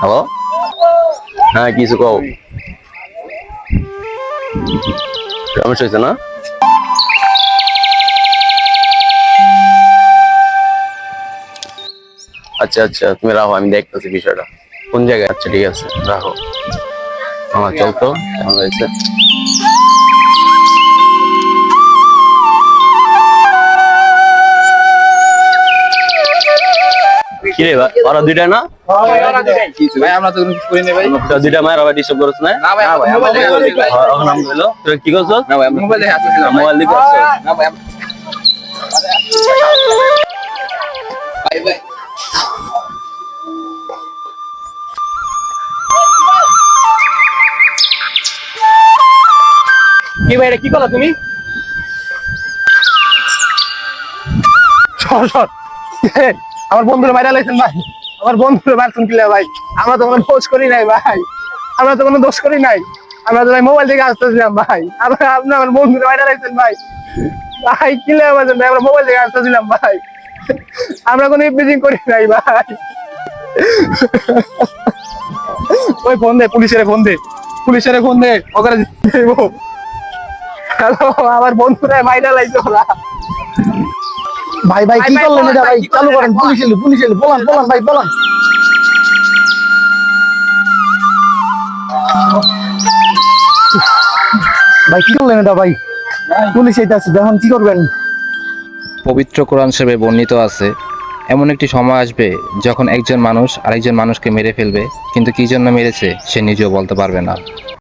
Hello হ্যাঁ কিছু কও? সমস্যা হয়েছে না? আচ্ছা আচ্ছা তুমি রাখো আমি দেখতেছি বিষয়টা। কোন জায়গায়? আচ্ছা ঠিক আছে রাখো আমার চল তো কেমন হয়েছে? কি রে ওরা দুইটা না? দুইটা মায়ের আবার ডিস্টার্ব করছ না? নাম হলো কি করছ? মোবাইল দেখে মোবাইল কি ভাই কি করলা তুমি? আমার বন্ধুরা লাইছেন ভাই। আমার বন্ধুরা ভাই। আমরা তো কোনো করি নাই ভাই। আমরা তো কোনো দোষ করি নাই। আমরা তো ভাই মোবাইল থেকে আসতেছিলাম ভাই। আমরা, আপনি আমার বন্ধুরা লাইছেন ভাই। ভাই আমরা মোবাইল থেকে আসতেছিলাম ভাই। আমরা কোনো করি নাই ভাই। ওই ফোন দে, পুলিশের ফোন দে। পুলিশের ফোন দে, ওখানে দেবো। হ্যালো আমার বন্ধুরা মাইনা লাইছে ওরা। ভাই ভাই কি ভাই, করলেন এটা ভাই, চালু করেন পুলিশ এলো পুলিশ এলো। বলান বলান ভাই বলান। ভাই কি করলেন এটা ভাই? পুলিশ এটা আছে দেখুন কি করবেন। পবিত্র কোরআন শরীফে বর্ণিত আছে এমন একটি সময় আসবে যখন একজন মানুষ আরেকজন মানুষকে মেরে ফেলবে কিন্তু কি জন্য মেরেছে সে নিজেও বলতে পারবে না।